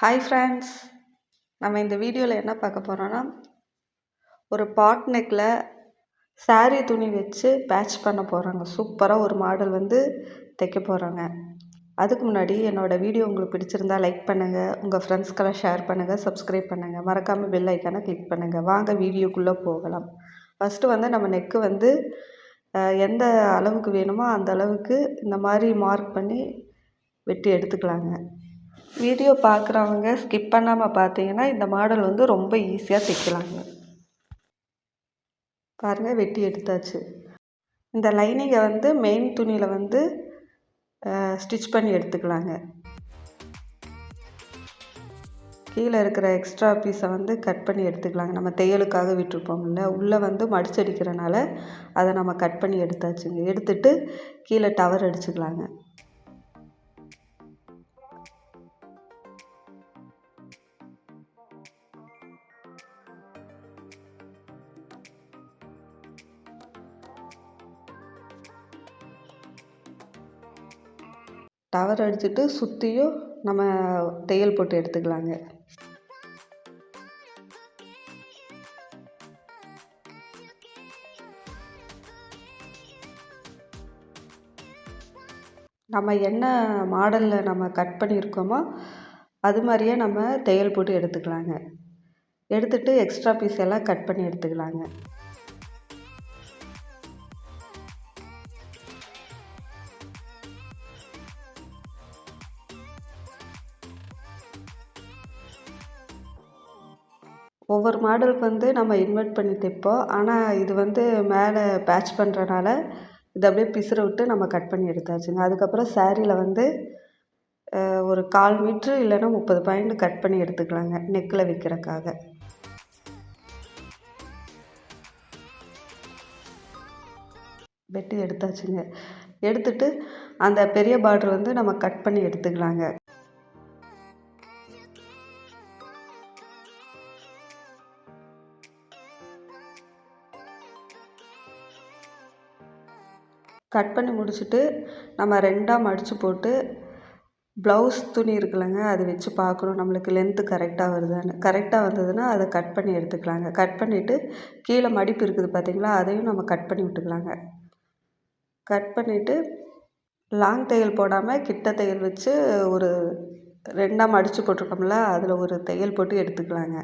Hi friends நம்ம இந்த வீடியோவில் என்ன பார்க்க போகிறோன்னா ஒரு பாட் நெக்கில் saree துணி வச்சு பேட்ச் பண்ண போகிறாங்க சூப்பராக ஒரு மாடல் வந்து தைக்க போகிறாங்க அதுக்கு முன்னாடி என்னோடய வீடியோ உங்களுக்கு பிடிச்சிருந்தா லைக் பண்ணுங்கள் உங்கள் ஃப்ரெண்ட்ஸ்க்கெல்லாம் ஷேர் பண்ணுங்கள் சப்ஸ்கிரைப் பண்ணுங்கள் மறக்காமல் பெல் ஐக்கானை கிளிக் பண்ணுங்கள் வாங்க வீடியோக்குள்ளே போகலாம். ஃபஸ்ட்டு வந்து நம்ம நெக்கு வந்து எந்த அளவுக்கு வேணுமோ அந்த அளவுக்கு இந்த மாதிரி மார்க் பண்ணி வெட்டி எடுத்துக்கலாங்க. வீடியோ பார்க்குறவங்க ஸ்கிப் பண்ணாமல் பார்த்தீங்கன்னா இந்த மாடல் வந்து ரொம்ப ஈஸியாக தைக்கலாங்க. பாருங்கள் வெட்டி எடுத்தாச்சு. இந்த லைனிங்கை வந்து மெயின் துணியில் வந்து ஸ்டிச் பண்ணி எடுத்துக்கலாங்க. கீழே இருக்கிற எக்ஸ்ட்ரா பீஸை வந்து கட் பண்ணி எடுத்துக்கலாங்க. நம்ம தையலுக்காக விட்டுருப்போம்ல உள்ளே வந்து மடிச்சடிக்கிறனால அதை நம்ம கட் பண்ணி எடுத்தாச்சுங்க. எடுத்துட்டு கீழே டவர் அடிச்சுக்கலாங்க. டவர் அடிச்சுட்டு சுற்றியும் நம்ம தையல் போட்டு எடுத்துக்கலாங்க. நம்ம என்ன மாடலில் நம்ம கட் பண்ணியிருக்கோமோ அது மாதிரியே நம்ம தையல் போட்டு எடுத்துக்கலாங்க. எடுத்துட்டு எக்ஸ்ட்ரா பீஸ் எல்லாம் கட் பண்ணி எடுத்துக்கலாங்க. ஒவ்வொரு மாடலுக்கு வந்து நம்ம இன்வெர்ட் பண்ணி தைப்போம். ஆனால் இது வந்து மேலே பேட்ச் பண்ணுறனால இதை அப்படியே பிசுற விட்டு நம்ம கட் பண்ணி எடுத்தாச்சுங்க. அதுக்கப்புறம் சேரீயில் வந்து ஒரு கால் மீட்ரு இல்லைன்னா முப்பது பாயிண்ட் கட் பண்ணி எடுத்துக்கலாங்க நெக்கில் விற்கிறக்காக வெட்டி எடுத்தாச்சுங்க. எடுத்துட்டு அந்த பெரிய பார்டர் வந்து நம்ம கட் பண்ணி எடுத்துக்கலாங்க. கட் பண்ணி முடிச்சுட்டு நம்ம ரெண்டாக மடித்து போட்டு ப்ளவுஸ் துணி இருக்குல்லங்க அது வச்சு பார்க்கணும். நம்மளுக்கு லென்த்து கரெக்டாக வருதான்னு. கரெக்டாக வந்ததுன்னா அதை கட் பண்ணி எடுத்துக்கலாங்க. கட் பண்ணிவிட்டு கீழே மடிப்பு இருக்குது பார்த்தீங்களா அதையும் நம்ம கட் பண்ணி விட்டுக்கலாங்க. கட் பண்ணிவிட்டு லாங் தையல் போடாமல் கிட்ட தையல் வச்சு ஒரு ரெண்டாக மடித்து போட்டிருக்கோம்ல அதில் ஒரு தையல் போட்டு எடுத்துக்கலாங்க.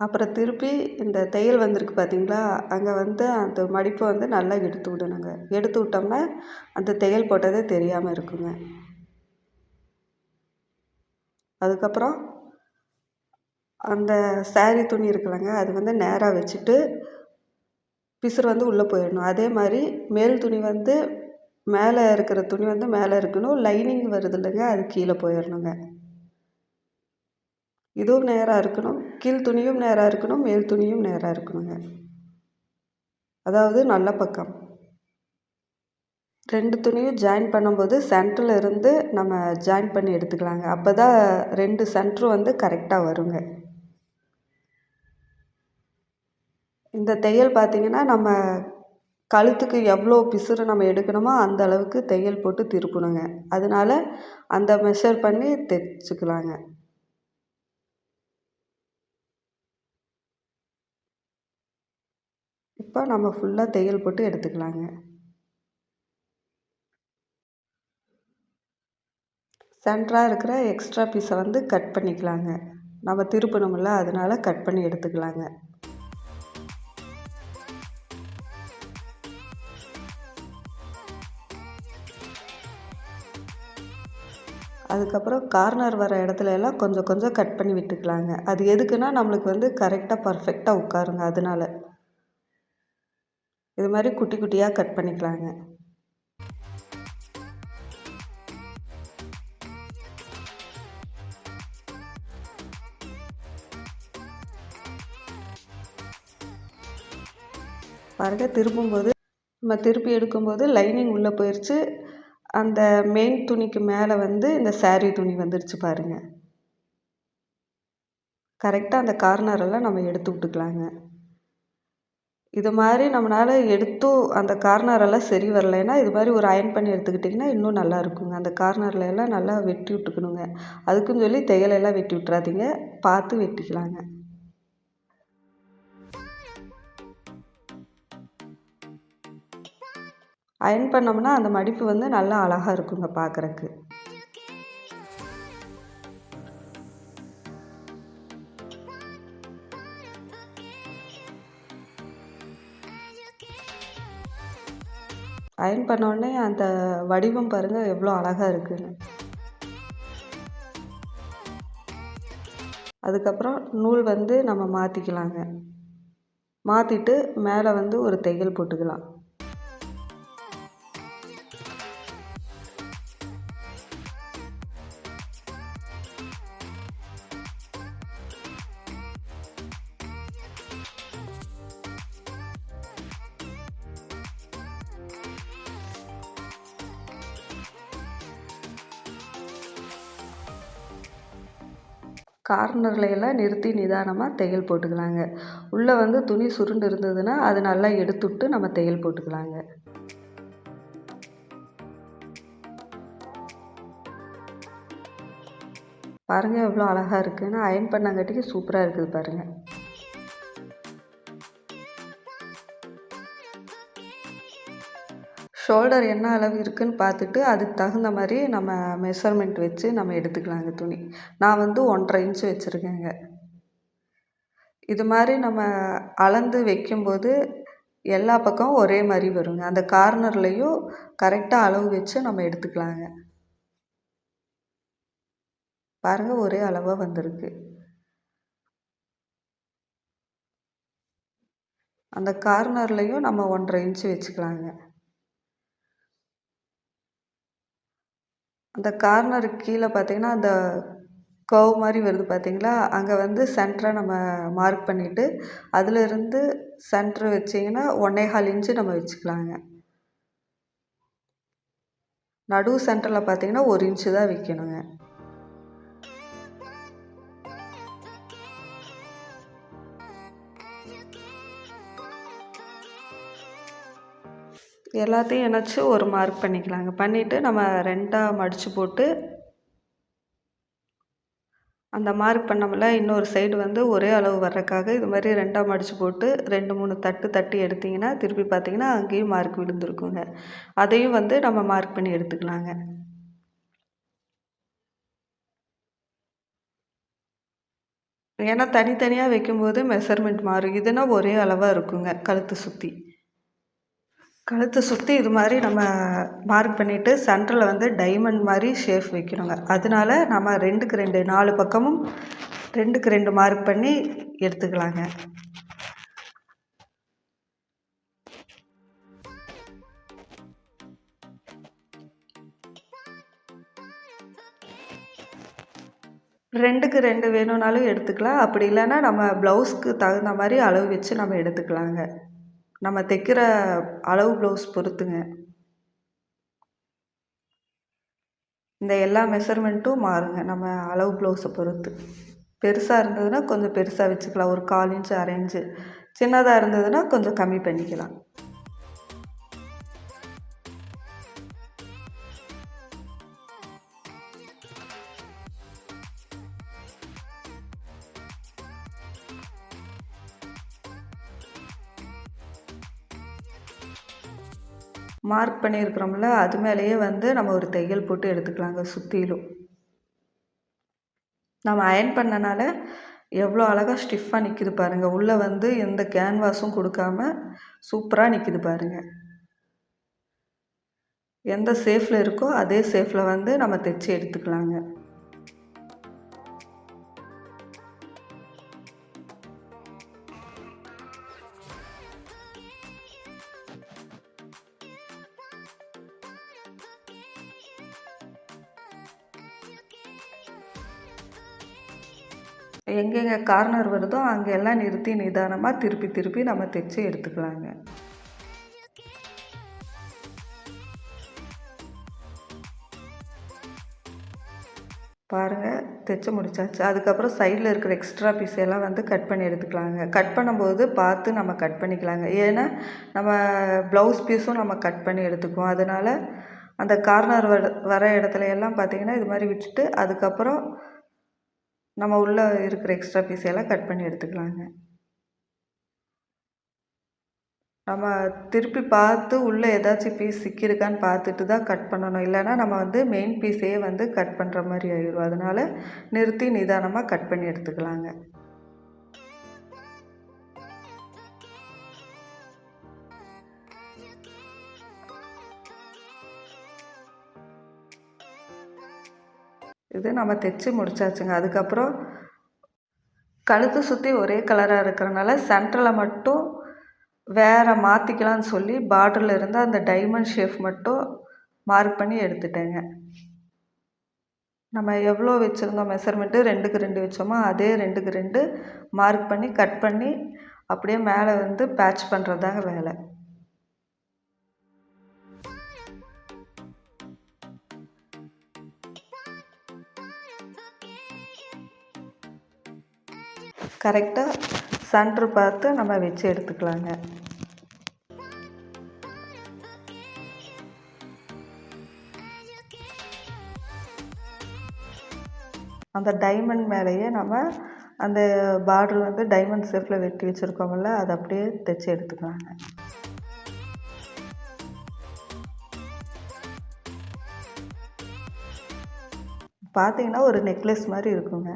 அப்புறம் திருப்பி இந்த தையல் வந்திருக்கு பார்த்தீங்களா? அங்கே வந்து அந்த மடிப்பை வந்து நல்லா எடுத்து விடணுங்க. எடுத்து விட்டோம்னா அந்த தையல் போட்டதே தெரியாமல் இருக்குங்க. அதுக்கப்புறம் அந்த saree துணி இருக்குல்லங்க அது வந்து நேராக வச்சுட்டு பிசுறு வந்து உள்ளே போயிடணும். அதே மாதிரி மேல் துணி வந்து மேலே இருக்கிற துணி வந்து மேலே இருக்கணும். லைனிங் வருது இல்லைங்க அது கீழே போயிடணுங்க. இதுவும் நேராக இருக்கணும். கீழ் துணியும் நேராக இருக்கணும். மேல் துணியும் நேராக இருக்கணுங்க. அதாவது நல்ல பக்கம். ரெண்டு துணியும் ஜாயின் பண்ணும்போது சென்டரில் இருந்து நம்ம ஜாயின் பண்ணி எடுத்துக்கலாங்க. அப்போ தான் ரெண்டு சென்டரும் வந்து கரெக்டாக வருங்க. இந்த தையல் பார்த்திங்கன்னா நம்ம கழுத்துக்கு எவ்வளோ பிசுறு நம்ம எடுக்கணுமோ அந்த அளவுக்கு தையல் போட்டு திருப்பணுங்க. அதனால அந்த மெஷர் பண்ணி தைச்சிக்கலாங்க. இப்போ நம்ம ஃபுல்லாக தையல் போட்டு எடுத்துக்கலாங்க. சென்டராக இருக்கிற எக்ஸ்ட்ரா பீஸை வந்து கட் பண்ணிக்கலாங்க. நம்ம திருப்பணும்ல அதனால கட் பண்ணி எடுத்துக்கலாங்க. அதுக்கப்புறம் கார்னர் வர இடத்துல எல்லாம் கொஞ்சம் கொஞ்சம் கட் பண்ணி விட்டுக்கலாங்க. அது எதுக்குன்னா நம்மளுக்கு வந்து கரெக்டாக பர்ஃபெக்டாக உட்காருங்க அதனால. இது மாதிரி குட்டி குட்டியாக கட் பண்ணிக்கலாங்க. பாருங்க திரும்பும்போது நம்ம திருப்பி எடுக்கும்போது லைனிங் உள்ளே போயிடுச்சு அந்த மெயின் துணிக்கு மேலே வந்து இந்த சாரீ துணி வந்துடுச்சு பாருங்க. கரெக்டாக அந்த கார்னரெல்லாம் நம்ம எடுத்து விட்டுக்கலாங்க. இது மாதிரி நம்மளால் எடுத்தும் அந்த கார்னரெல்லாம் சரி வரலைன்னா இது மாதிரி ஒரு அயன் பண்ணி எடுத்துக்கிட்டிங்கன்னா இன்னும் நல்லா இருக்குங்க. அந்த கார்னரில் எல்லாம் நல்லா வெட்டி விட்டுக்கணுங்க. அதுக்குன்னு சொல்லி தையலெல்லாம் வெட்டி விட்றாதீங்க பார்த்து வெட்டிக்கலாங்க. அயன் பண்ணோம்னா அந்த மடிப்பு வந்து நல்லா அழகாக இருக்குங்க பார்க்குறக்கு அயன் பண்ணோடனே அந்த வடிவம் பாருங்கள் எவ்வளோ அழகாக இருக்குன்னு. அதுக்கப்புறம் நூல் வந்து நம்ம மாற்றிக்கலாங்க மாற்றிட்டு மேலே வந்து ஒரு தையல் போட்டுக்கலாம். கார்னரில் எல்லாம் நிறுத்தி நிதானமாக தையல் போட்டுக்கலாங்க. உள்ளே வந்து துணி சுருண்டு இருந்ததுன்னா அது நல்லா எடுத்துவிட்டு நம்ம தையல் போட்டுக்கலாங்க. பாருங்கள் எவ்வளோ அழகாக இருக்குன்னு. அயன் பண்ணாங்காட்டிக்கு சூப்பராக இருக்குது பாருங்கள் ஷோல்டர் என்ன அளவு இருக்குதுன்னு பார்த்துட்டு அதுக்கு தகுந்த மாதிரி நம்ம மெஷர்மெண்ட் வச்சு நம்ம எடுத்துக்கலாங்க துணி. நான் வந்து ஒன்றரை இன்ச்சு வச்சுருக்கேங்க. இது மாதிரி நம்ம அளந்து வைக்கும்போது எல்லா பக்கமும் ஒரே மாதிரி வருங்க. அந்த கார்னர்லேயும் கரெக்டாக அளவு வச்சு நம்ம எடுத்துக்கலாங்க. பாருங்கள் ஒரே அளவாக வந்திருக்கு. அந்த கார்னர்லேயும் நம்ம ஒன்றரை இன்ச்சு வச்சுக்கலாங்க. அந்த கார்னருக்கு கீழே பார்த்தீங்கன்னா அந்த கர்வ் மாதிரி வருது பார்த்தீங்களா? அங்கே வந்து சென்டரை நம்ம மார்க் பண்ணிவிட்டு அதிலிருந்து சென்ட்ரு வச்சிங்கன்னா ஒன்றே கால் இன்ச்சு நம்ம வச்சுக்கலாங்க. நடு சென்டரில் பார்த்தீங்கன்னா ஒரு இன்ச்சு தான் வைக்கணுங்க. எல்லாத்தையும் இணைச்சி ஒரு மார்க் பண்ணிக்கலாங்க. பண்ணிவிட்டு நம்ம ரெண்டாக மடித்து போட்டு அந்த மார்க் பண்ணமில்ல இன்னொரு சைடு வந்து ஒரே அளவு வர்றதுக்காக இது மாதிரி ரெண்டாக மடித்து போட்டு ரெண்டு மூணு தட்டு தட்டி எடுத்திங்கன்னா திருப்பி பார்த்தீங்கன்னா அங்கேயும் மார்க் விழுந்துருக்குங்க. அதையும் வந்து நம்ம மார்க் பண்ணி எடுத்துக்கலாங்க. ஏன்னா தனித்தனியாக வைக்கும்போது மெஷர்மெண்ட் மாறும். இதுனா ஒரே அளவாக இருக்குங்க கழுத்து சுற்றி கழுத்தை சுற்றி இது மாதிரி நம்ம மார்க் பண்ணிவிட்டு சென்டரில் வந்து டைமண்ட் மாதிரி ஷேப் வைக்கணுங்க. அதனால நம்ம ரெண்டுக்கு ரெண்டு நாலு பக்கமும் ரெண்டுக்கு ரெண்டு மார்க் பண்ணி எடுத்துக்கலாங்க. ரெண்டுக்கு ரெண்டு வேணும்னாலும் எடுத்துக்கலாம். அப்படி இல்லைன்னா நம்ம ப்ளவுஸ்க்கு தகுந்த மாதிரி அளவு வச்சு நம்ம எடுத்துக்கலாங்க. நம்ம தைக்கிற அளவு ப்ளவுஸ் பொறுத்துங்க. இந்த எல்லா மெஷர்மெண்ட்டும் மாறுங்க நம்ம அளவு ப்ளவுஸை பொறுத்து. பெருசாக இருந்ததுன்னா கொஞ்சம் பெருசாக வச்சுக்கலாம் ஒரு கால் இன்ச்சு அரை இன்ச்சு சின்னதாக இருந்ததுன்னா கொஞ்சம் கம்மி பண்ணிக்கலாம். மார்க் பண்ணியிருக்கிறோம்ல அது மேலேயே வந்து நம்ம ஒரு தையல் போட்டு எடுத்துக்கலாங்க சுற்றிலும் நம்ம அயன் பண்ணனால எவ்வளோ அழகாக ஸ்டிஃபாக நிற்கிது பாருங்கள் உள்ளே வந்து எந்த கேன்வாஸும் கொடுக்காம சூப்பராக நிற்கிது பாருங்கள் எந்த சேஃபில் இருக்கோ அதே சேஃபில் வந்து நம்ம தைச்சி எடுத்துக்கலாங்க. எங்கெங்கே கார்னர் வருதோ அங்கெல்லாம் நிறுத்தி நிதானமாக திருப்பி திருப்பி நம்ம தைச்சி எடுத்துக்கலாங்க. பாருங்கள் தைச்சி முடிச்சாச்சு. அதுக்கப்புறம் சைடில் இருக்கிற எக்ஸ்ட்ரா பீஸ் எல்லாம் வந்து கட் பண்ணி எடுத்துக்கலாங்க. கட் பண்ணும்போது பார்த்து நம்ம கட் பண்ணிக்கலாங்க. ஏன்னா நம்ம ப்ளவுஸ் பீஸும் நம்ம கட் பண்ணி எடுத்துக்குவோம். அதனால் அந்த கார்னர் வர வர இடத்துல எல்லாம் பார்த்திங்கன்னா இது மாதிரி விட்டுட்டு அதுக்கப்புறம் நம்ம உள்ளே இருக்கிற எக்ஸ்ட்ரா பீஸ் எல்லாம் கட் பண்ணி எடுத்துக்கலாங்க. நம்ம திருப்பி பார்த்து உள்ளே ஏதாச்சும் பீஸ் சிக்கியிருக்கான்னு பார்த்துட்டு தான் கட் பண்ணணும். இல்லைன்னா நம்ம வந்து மெயின் பீஸையே வந்து கட் பண்ணுற மாதிரி ஆயிடும் அதனால் நிறுத்தி நிதானமாக கட் பண்ணி எடுத்துக்கலாங்க. இது நம்ம தைச்சி முடிச்சாச்சுங்க. அதுக்கப்புறம் கழுத்து சுற்றி ஒரே கலராக இருக்கிறனால சென்டரில் மட்டும் வேறு மாற்றிக்கலாம்னு சொல்லி பார்டரில் இருந்து அந்த டைமண்ட் ஷேப் மட்டும் மார்க் பண்ணி எடுத்துட்டேங்க. நம்ம எவ்வளோ வச்சுருந்தோம் மெஷர்மெண்ட்டு ரெண்டுக்கு ரெண்டு வச்சோமோ? அதே ரெண்டுக்கு ரெண்டு மார்க் பண்ணி கட் பண்ணி அப்படியே மேலே வந்து பேட்ச் பண்ணுறது தாங்க வேலை. கரெக்டாக சென்ட்ரு பார்த்து நம்ம வச்சு எடுத்துக்கலாங்க. அந்த டைமண்ட் மேலேயே நம்ம அந்த பார்டர் வந்து டைமண்ட் ஷேப்பில் வெட்டி வச்சுருக்கோம்ல அதை அப்படியே தைச்சி எடுத்துக்கலாங்க. பார்த்தீங்கன்னா ஒரு நெக்லஸ் மாதிரி இருக்குங்க.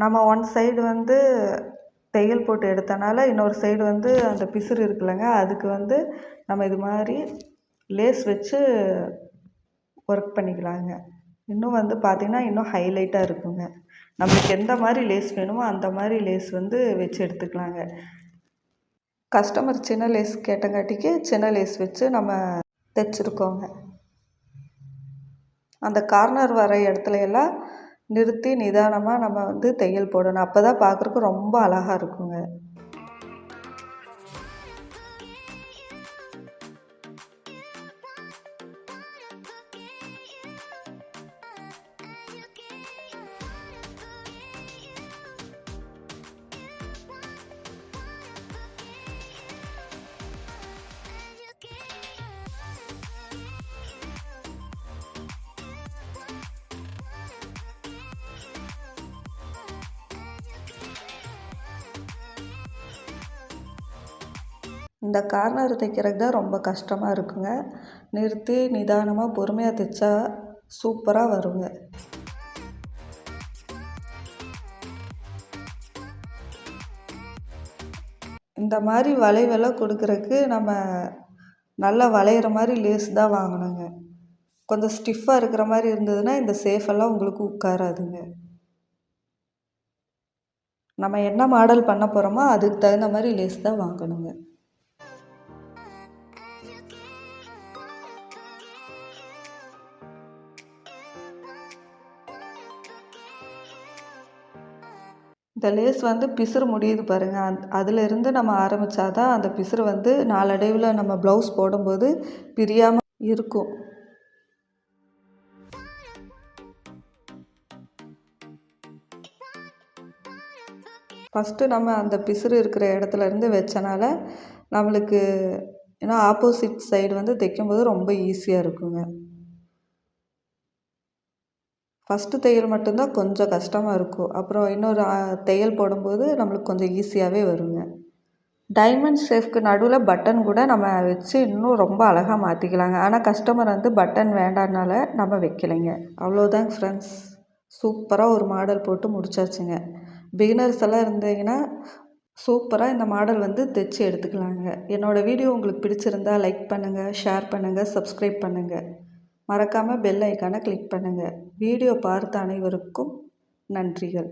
நம்ம ஒன் சைடு வந்து தையல் போட்டு எடுத்தனால இன்னொரு சைடு வந்து அந்த பிசுறு இருக்குல்லங்க அதுக்கு வந்து நம்ம இது மாதிரி லேஸ் வச்சு ஒர்க் பண்ணிக்கலாங்க. இன்னும் வந்து பார்த்திங்கன்னா இன்னும் ஹைலைட்டாக இருக்குங்க. நம்மளுக்கு எந்த மாதிரி லேஸ் வேணுமோ அந்த மாதிரி லேஸ் வந்து வச்சு எடுத்துக்கலாங்க. கஸ்டமர் சின்ன லேஸ் கேட்டங்காட்டிக்கு சின்ன லேஸ் வச்சு நம்ம தைச்சிருக்கோங்க. அந்த கார்னர் வர இடத்துல எல்லாம் நிறுத்தி நிதானமாக நம்ம வந்து தையல் போடணும். அப்போ தான் பார்க்குறக்கு ரொம்ப அழகாக இருக்குங்க. இந்த கார்னர் தைக்கிறது தான் ரொம்ப கஷ்டமாக இருக்குங்க. நிறுத்தி நிதானமாக பொறுமையாக தைச்சா சூப்பராக வருங்க. இந்த மாதிரி வளைவெல்லாம் கொடுக்குறக்கு நம்ம நல்லா வளையிற மாதிரி லேஸ் தான் வாங்கணுங்க. கொஞ்சம் ஸ்டிஃபாக இருக்கிற மாதிரி இருந்ததுன்னா இந்த சேஃபெல்லாம் உங்களுக்கு உட்காராதுங்க. நம்ம என்ன மாடல் பண்ண போகிறோமோ அதுக்கு தகுந்த மாதிரி லேஸ் தான் வாங்கணுங்க. இந்த லேஸ் வந்து பிசுறு முடியுது பாருங்கள் அந் அதிலிருந்து நம்ம ஆரம்பித்தா தான் அந்த பிசுறு வந்து நாளடைவில் நம்ம ப்ளவுஸ் போடும்போது பிரியாமல் இருக்கும். ஃபஸ்ட்டு நம்ம அந்த பிசுறு இருக்கிற இடத்துலேருந்து வச்சனால நம்மளுக்கு ஏன்னா ஆப்போசிட் சைடு வந்து தைக்கும்போது ரொம்ப ஈஸியாக இருக்குங்க. ஃபஸ்ட்டு தையல் மட்டும்தான் கொஞ்சம் கஷ்டமாக இருக்கும். அப்புறம் இன்னொரு தையல் போடும்போது நம்மளுக்கு கொஞ்சம் ஈஸியாகவே வருங்க. டைமண்ட் ஷேஃப்க்கு நடுவில் பட்டன் கூட நம்ம வச்சு இன்னும் ரொம்ப அழகாக மாற்றிக்கலாங்க ஆனால் கஸ்டமர் வந்து பட்டன் வேண்டானால நம்ம வைக்கலைங்க. அவ்வளோதாங்க ஃப்ரெண்ட்ஸ் சூப்பராக ஒரு மாடல் போட்டு முடிச்சாச்சுங்க. பிகினர்ஸ் எல்லாம் இருந்தீங்கன்னா சூப்பராக இந்த மாடல் வந்து தைச்சி எடுத்துக்கலாங்க. என்னோடய வீடியோ உங்களுக்கு பிடிச்சிருந்தா லைக் பண்ணுங்கள் ஷேர் பண்ணுங்கள் சப்ஸ்கிரைப் பண்ணுங்கள் மறக்காமல் பெல் ஐக்கானை கிளிக் பண்ணுங்கள் வீடியோ பார்த்த அனைவருக்கும் நன்றிகள்.